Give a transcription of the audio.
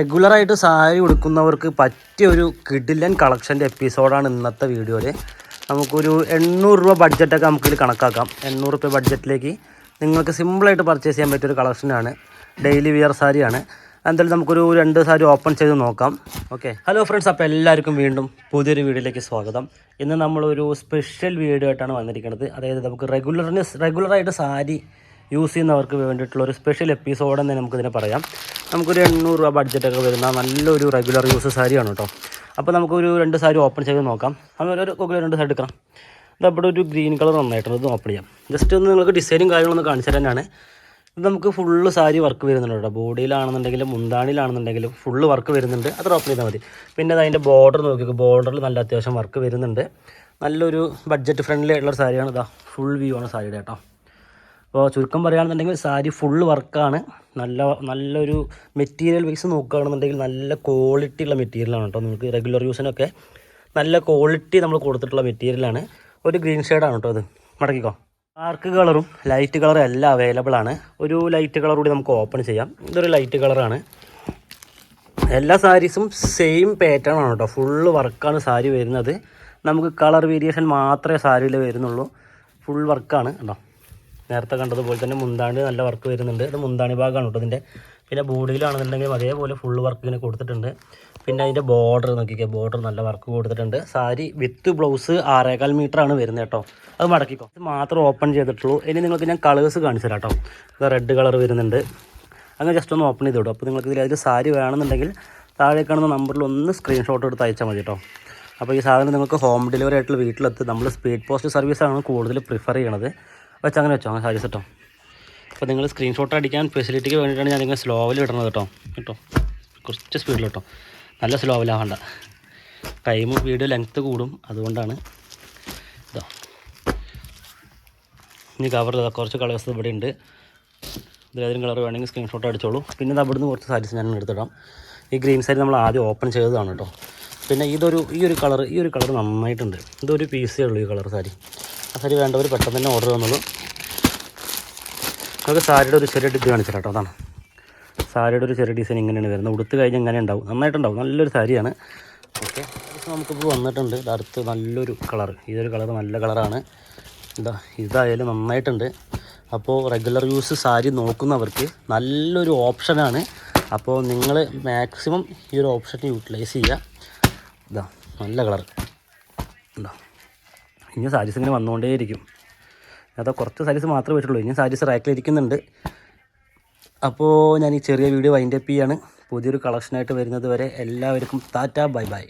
റെഗുലറായിട്ട് സാരി ഉടുക്കുന്നവർക്ക് പറ്റിയ ഒരു കിഡിലൻ കളക്ഷന്റെ എപ്പിസോഡാണ് ഇന്നത്തെ വീഡിയോയിൽ നമുക്കൊരു എണ്ണൂറ് രൂപ ബഡ്ജറ്റൊക്കെ നമുക്കിതിൽ കണക്കാക്കാം. എണ്ണൂറ് രൂപ ബഡ്ജറ്റിലേക്ക് നിങ്ങൾക്ക് സിമ്പിളായിട്ട് പർച്ചേസ് ചെയ്യാൻ പറ്റിയൊരു കളക്ഷനാണ്. ഡെയിലി വിയർ സാരിയാണ്. എന്തായാലും നമുക്കൊരു രണ്ട് സാരി ഓപ്പൺ ചെയ്ത് നോക്കാം. ഓക്കെ. ഹലോ ഫ്രണ്ട്സ് അപ്പോൾ എല്ലാവർക്കും വീണ്ടും പുതിയൊരു വീഡിയോയിലേക്ക് സ്വാഗതം. ഇന്ന് നമ്മളൊരു സ്പെഷ്യൽ വീഡിയോ ആയിട്ടാണ് വന്നിരിക്കുന്നത്. അതായത് നമുക്ക് റെഗുലർനെസ് റെഗുലറായിട്ട് സാരി യൂസ് ചെയ്യുന്നവർക്ക് വേണ്ടിയിട്ടുള്ള ഒരു സ്പെഷ്യൽ എപ്പിസോഡ് എന്ന് നമുക്കിതിനെ പറയാം. നമുക്കൊരു എണ്ണൂറ് രൂപ ബഡ്ജറ്റൊക്കെ വരുന്ന നല്ലൊരു റെഗുലർ യൂസ് സാരിയാണ് കേട്ടോ അപ്പോൾ നമുക്കൊരു രണ്ട് സാരി ഓപ്പൺ ചെയ്ത് നോക്കാം. അതുപോലെ ഒരു കൊക്കിൽ രണ്ട് സാരി എടുക്കാം ഇത് അവിടെ ഒരു ഗ്രീൻ കളർ നന്നായിട്ടുണ്ട്. ഇത് ഓപ്പൺ ചെയ്യാം. ജസ്റ്റ് ഒന്ന് നിങ്ങൾക്ക് ഡിസൈനും കാര്യങ്ങളൊന്നും കാണിച്ചു തന്നെയാണ് ഇത് നമുക്ക് ഫുള്ള് സാരി വർക്ക് വരുന്നുണ്ട് കേട്ടോ ബോഡിയിലാണെന്നുണ്ടെങ്കിലും മുന്താണിയിലാണെന്നുണ്ടെങ്കിലും ഫുള്ള് വർക്ക് വരുന്നുണ്ട്. അത് ഓപ്പൺ ചെയ്താൽ മതി. പിന്നെ അത് അതിന്റെ ബോർഡർ നോക്കിക്കോ. ബോർഡറിൽ നല്ല അത്യാവശ്യം വർക്ക് വരുന്നുണ്ട്. നല്ലൊരു ബഡ്ജറ്റ് ഫ്രണ്ട്ലി ആയിട്ടുള്ള സാരിയാണ്. ഇതാ ഫുൾ വ്യൂ ആണ് സാരിയുടെ കേട്ടോ അപ്പോൾ ചുരുക്കം പറയുകയാണെന്നുണ്ടെങ്കിൽ സാരി ഫുള്ള് വർക്കാണ് നല്ല നല്ലൊരു മെറ്റീരിയൽ വൈസ് നോക്കുകയാണെന്നുണ്ടെങ്കിൽ നല്ല ക്വാളിറ്റി ഉള്ള മെറ്റീരിയലാണ് കേട്ടോ. നിങ്ങൾക്ക് റെഗുലർ യൂസിനൊക്കെ നല്ല ക്വാളിറ്റി നമ്മൾ കൊടുത്തിട്ടുള്ള മെറ്റീരിയലാണ് ഒരു ഗ്രീൻ ഷെയ്ഡാണ് കേട്ടോ അത്. മടക്കിക്കോ. ഡാർക്ക് കളറും ലൈറ്റ് കളറും എല്ലാം അവൈലബിൾ ആണ്. ഒരു ലൈറ്റ് കളർ കൂടി നമുക്ക് ഓപ്പൺ ചെയ്യാം. ഇതൊരു ലൈറ്റ് കളറാണ് എല്ലാ സാരീസും സെയിം പാറ്റേൺ ആണ് കേട്ടോ. ഫുള്ള് വർക്കാണ് സാരി വരുന്നത്. നമുക്ക് കളർ വേരിയേഷൻ മാത്രമേ സാരിയിൽ വരുന്നുള്ളൂ. ഫുൾ വർക്കാണ് കേട്ടോ. നേരത്തെ കണ്ടതുപോലെ തന്നെ മുന്താണ്ട് നല്ല വർക്ക് വരുന്നുണ്ട്. അത് മുന്താണി ഭാഗമാണ് കേട്ടോ ഇതിന്റെ പിന്നെ ബോഡിയിലാണെന്നുണ്ടെങ്കിലും അതേപോലെ ഫുൾ വർക്ക് ഇങ്ങനെ കൊടുത്തിട്ടുണ്ട്. പിന്നെ അതിന്റെ ബോർഡർ നോക്കിക്കുക ബോർഡർ നല്ല വർക്ക് കൊടുത്തിട്ടുണ്ട്. സാരി വിത്ത് ബ്ലൗസ് ആറേകാൽ ആണ് വരുന്നത് കേട്ടോ. അത് മടക്കിക്കോ. ഇത് മാത്രം ഓപ്പൺ ചെയ്തിട്ടുള്ളൂ. ഇനി നിങ്ങൾക്ക് ഞാൻ കളേഴ്സ് കാണിച്ചു കേട്ടോ. ഇത് റെഡ് കളർ വരുന്നുണ്ട്. അങ്ങനെ ജസ്റ്റ് ഒന്ന് ഓപ്പൺ ചെയ്ത് അപ്പോൾ നിങ്ങൾക്ക് ഇതിൽ അതിൽ സാരി വേണമെന്നുണ്ടെങ്കിൽ താഴെ കാണുന്ന നമ്പറിൽ ഒന്ന് സ്ക്രീൻഷോട്ട് എടുത്ത് അയച്ചാൽ മതി കേട്ടോ. അപ്പോൾ ഈ സാധനം നിങ്ങൾക്ക് ഹോം ഡെലിവറി ആയിട്ടുള്ള വീട്ടിലെത്തി. നമ്മൾ സ്പീഡ് പോസ്റ്റ് സർവീസാണ് കൂടുതൽ പ്രിഫർ ചെയ്യണത്. വെച്ച് അങ്ങനെ വെച്ചോ അങ്ങനെ സാരീസ് കേട്ടോ അപ്പോൾ നിങ്ങൾ സ്ക്രീൻഷോട്ട് അടിക്കാൻ ഫെസിലിറ്റിക്ക് വേണ്ടിയിട്ടാണ് ഞാൻ നിങ്ങൾ സ്ലോവിൽ ഇടണത് കേട്ടോ. കേട്ടോ? കുറച്ച് സ്പീഡിൽ കേട്ടോ. നല്ല സ്ലോവിലാവണ്ട ടൈം വീഡിയോ ലെങ്ത്ത് കൂടും. അതുകൊണ്ടാണ് ഇതോ. ഇനി കവർ ചെയ്താൽ കുറച്ച് കളേഴ്സ് ഇവിടെ ഉണ്ട്. ഇതിലേതെങ്കിലും കളർ വേണമെങ്കിൽ സ്ക്രീൻഷോട്ട് അടിച്ചോളൂ. പിന്നെ അവിടുന്ന് കുറച്ച് സാരീസ് ഞാൻ എടുത്തിടാം ഈ ഗ്രീൻ സാരി നമ്മൾ ആദ്യം ഓപ്പൺ ചെയ്തതാണ് കേട്ടോ. പിന്നെ ഇതൊരു ഈ ഒരു കളർ ഈ ഒരു കളർ നന്നായിട്ടുണ്ട്. ഇതൊരു പീസേ ഉള്ളൂ ഈ കളർ സാരി. സാരി വേണ്ടവർ പെട്ടെന്ന് തന്നെ ഓർഡർ തന്നുള്ളൂ നമുക്ക് സാരിയുടെ ഒരു ചെറിയ ഡിസൈൻ കാണിച്ചു കേട്ടോ അതാണ്. സാരിയുടെ ഒരു ചെറിയ ഡിസൈൻ ഇങ്ങനെയാണ് വരുന്നത്. ഉടുത്ത് കഴിഞ്ഞ് ഇങ്ങനെ ഉണ്ടാവും. നന്നായിട്ടുണ്ടാവും. നല്ലൊരു സാരിയാണ്. ഓക്കെ നമുക്കിപ്പോൾ വന്നിട്ടുണ്ട്. അടുത്ത് നല്ലൊരു കളർ ഇതൊരു കളർ നല്ല കളറാണ് എന്താ ഇതായാലും നന്നായിട്ടുണ്ട്. അപ്പോൾ റെഗുലർ യൂസ് സാരി നോക്കുന്നവർക്ക് നല്ലൊരു ഓപ്ഷനാണ് അപ്പോൾ നിങ്ങൾ മാക്സിമം ഈ ഒരു ഓപ്ഷൻ യൂട്ടിലൈസ് ചെയ്യുക. ഇതാ നല്ല കളർ ഇതാ. ഇനി സാരീസ് ഇങ്ങനെ വന്നുകൊണ്ടേയിരിക്കും. അതാ കുറച്ച് സാരീസ് മാത്രമേ പറ്റുള്ളൂ ഇനി സാരീസ് റാക്കിലിരിക്കുന്നുണ്ട് അപ്പോൾ ഞാൻ ഈ ചെറിയ വീഡിയോ വൈൻഡപ്പ് ചെയ്യാണ്. പുതിയൊരു കളക്ഷനായിട്ട് വരുന്നത് വരെ എല്ലാവർക്കും ടാറ്റ ബൈ ബൈ.